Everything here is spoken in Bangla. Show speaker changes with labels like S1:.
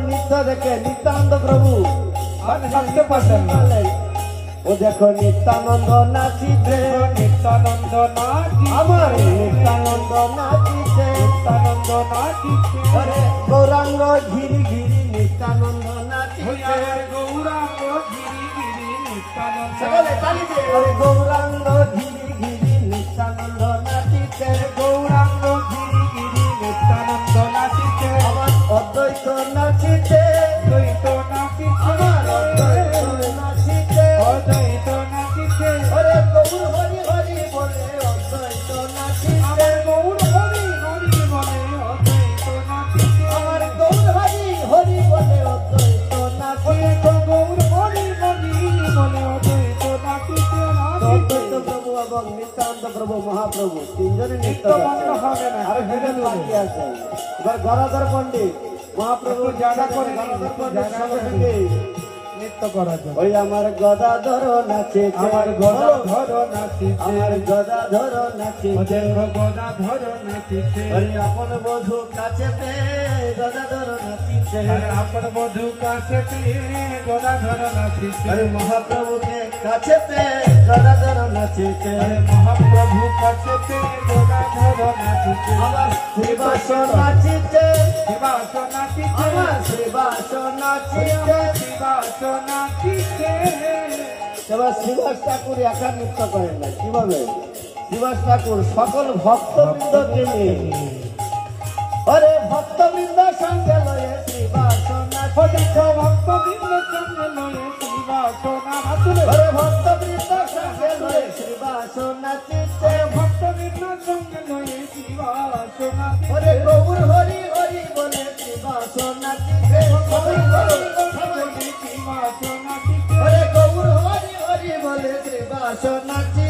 S1: নৃত্য দেখে নিত্যানন্দ প্রভু।
S2: আর থাকতে পারতেন না।
S1: ও দেখো নিত্যানন্দ নাচিছে
S2: নিত্যানন্দ নাচি
S1: আমার নিত্যানন্দ নাচিছে
S2: নিত্যানন্দ নাচিছে
S1: ওরে গৌরাঙ্গ ঘিরি ঘিরি নিত্যানন্দ নাচিছে
S2: গৌরাঙ্গ গিরি গিরি নিত্যানন্দ
S1: সকলে তালি দিয়ে গৌরাঙ্গ ঘিরি ঘিরি প্রভু মহাপ্রভু তিনজনই নৃত্য
S2: হবে না।
S1: আর বাকি আছে। এবার গদাধর পণ্ডিত মহাপ্রভু
S2: জায়গা করে করে নৃত্য করার জন্য।
S1: ওই আমার গদাধর নাচেছে
S2: আমার গদা ধরো নাচিছে
S1: আমার গদাধর নাচেছে
S2: দেখো গদা ধরো নাচিছে
S1: ওই আপন বধূ কাছে পেয়ে গদাধর নাচিছে
S2: আপন বধু কাছে গদা ধরো নাচিছে
S1: আরে মহাপ্রভুকে কাছে পেয়ে গদাধর
S2: আরে মহাপ্রভু কাছে পেয়ে গদা ধরো নাচিছে
S1: আমার শ্রীবাস নাচিছে
S2: শিবাস নাচিছে
S1: আমার শ্রীবাস নাচিছে
S2: শিবাস নাচিছে
S1: এবার শ্রীবাস ঠাকুর একা নৃত্য করেন না কীভাবে শ্রীবাস ঠাকুর সকল ভক্তবৃন্দকে নিয়ে। আরে ভক্তবৃন্দ সঙ্গে লয়ে শ্রীবাস
S2: ভক্তবৃন্দ সঙ্গে লয়ে
S1: আরে ভক্তবৃন্দ সঙ্গে লয়ে শ্রী বাসনা চিত্তে
S2: ভক্তবৃন্দ সঙ্গে লয়ে শ্রী বাসনা
S1: ওরে গৌর হরি হরি বলে শ্রী বাসনা চিত্তে গৌর হরি হরি বলে শ্রী বাসনা চিত্তে